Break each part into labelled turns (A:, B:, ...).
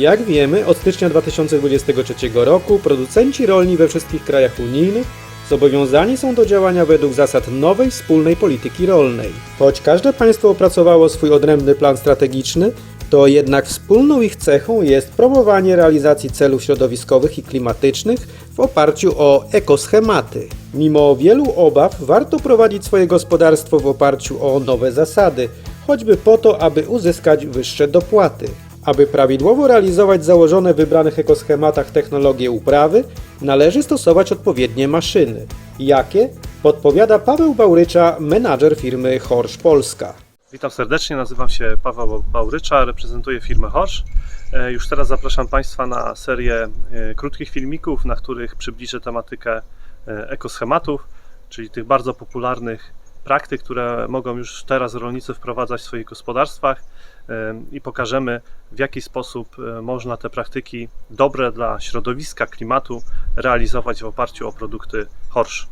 A: Jak wiemy, od stycznia 2023 roku producenci rolni we wszystkich krajach unijnych zobowiązani są do działania według zasad nowej wspólnej polityki rolnej. Choć każde państwo opracowało swój odrębny plan strategiczny, to jednak wspólną ich cechą jest promowanie realizacji celów środowiskowych i klimatycznych w oparciu o ekoschematy. Mimo wielu obaw, warto prowadzić swoje gospodarstwo w oparciu o nowe zasady, choćby po to, aby uzyskać wyższe dopłaty. Aby prawidłowo realizować założone w wybranych ekoschematach technologie uprawy, należy stosować odpowiednie maszyny. Jakie? Podpowiada Paweł Bałrycza, menadżer firmy Horsz Polska.
B: Witam serdecznie, nazywam się Paweł Bałrycza, reprezentuję firmę Horsz. E, Już teraz zapraszam Państwa na serię e, krótkich filmików, na których przybliżę tematykę e, ekoschematów, czyli tych bardzo popularnych praktyk, które mogą już teraz rolnicy wprowadzać w swoich gospodarstwach i pokażemy w jaki sposób e, można te praktyki dobre dla środowiska, klimatu realizować w oparciu o produkty Horsz.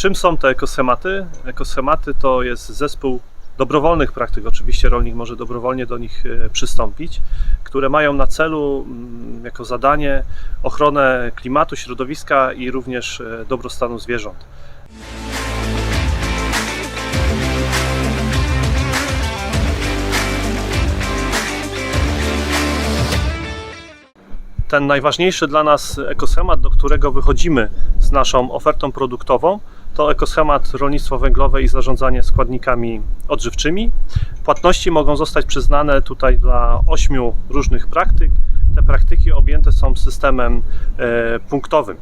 B: Czym są te ekoschematy? Ekoschematy to jest zespół dobrowolnych praktyk, oczywiście rolnik może dobrowolnie do nich e, przystąpić, które mają na celu mm, jako zadanie ochronę klimatu, środowiska i również e, dobrostanu zwierząt. ten najważniejszy dla nas ekoschemat, do którego wychodzimy z naszą ofertą produktową, to ekoschemat rolnictwo węglowe i zarządzanie składnikami odżywczymi. Płatności mogą zostać przyznane tutaj dla ośmiu różnych praktyk. Te praktyki objęte są systemem e, punktowym.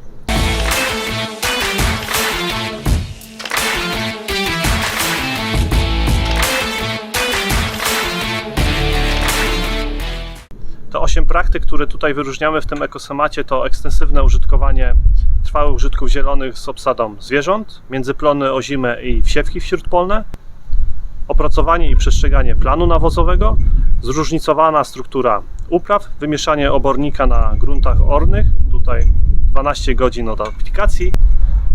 B: Te 8 praktyk, które tutaj wyróżniamy w tym ekosemacie, to ekstensywne użytkowanie trwałych użytków zielonych z obsadą zwierząt, międzyplony ozime i wsiewki wśródpolne, opracowanie i przestrzeganie planu nawozowego, zróżnicowana struktura upraw, wymieszanie obornika na gruntach ornych, tutaj 12 godzin od aplikacji,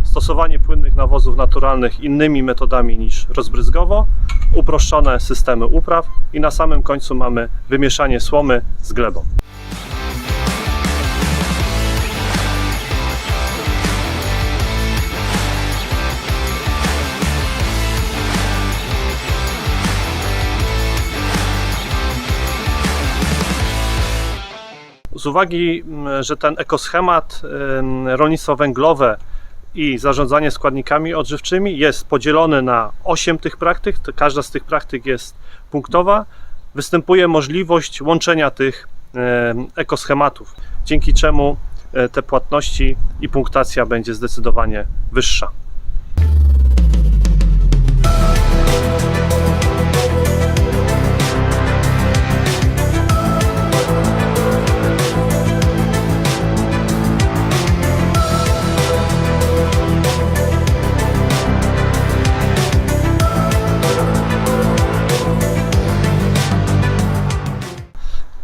B: stosowanie płynnych nawozów naturalnych innymi metodami niż rozbryzgowo, uproszczone systemy upraw i na samym końcu mamy wymieszanie słomy z glebą. Z uwagi, m, że ten ekoschemat em, rolnictwo węglowe i zarządzanie składnikami odżywczymi jest podzielony na 8 tych praktyk, każda z tych praktyk jest punktowa, występuje możliwość łączenia tych em, ekoschematów, dzięki czemu e, te płatności i punktacja będzie zdecydowanie wyższa.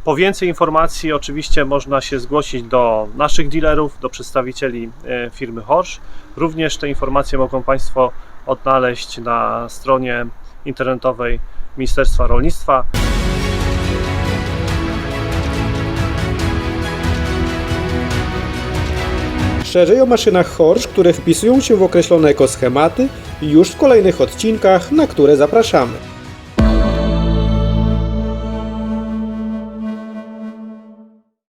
B: Po więcej informacji oczywiście można się zgłosić do naszych dealerów, do przedstawicieli e, firmy Horsz. Również te informacje mogą Państwo odnaleźć na stronie internetowej Ministerstwa Rolnictwa.
A: Szerzej o maszynach Horsz, które wpisują się w określone ekoschematy już w kolejnych odcinkach, na które zapraszamy.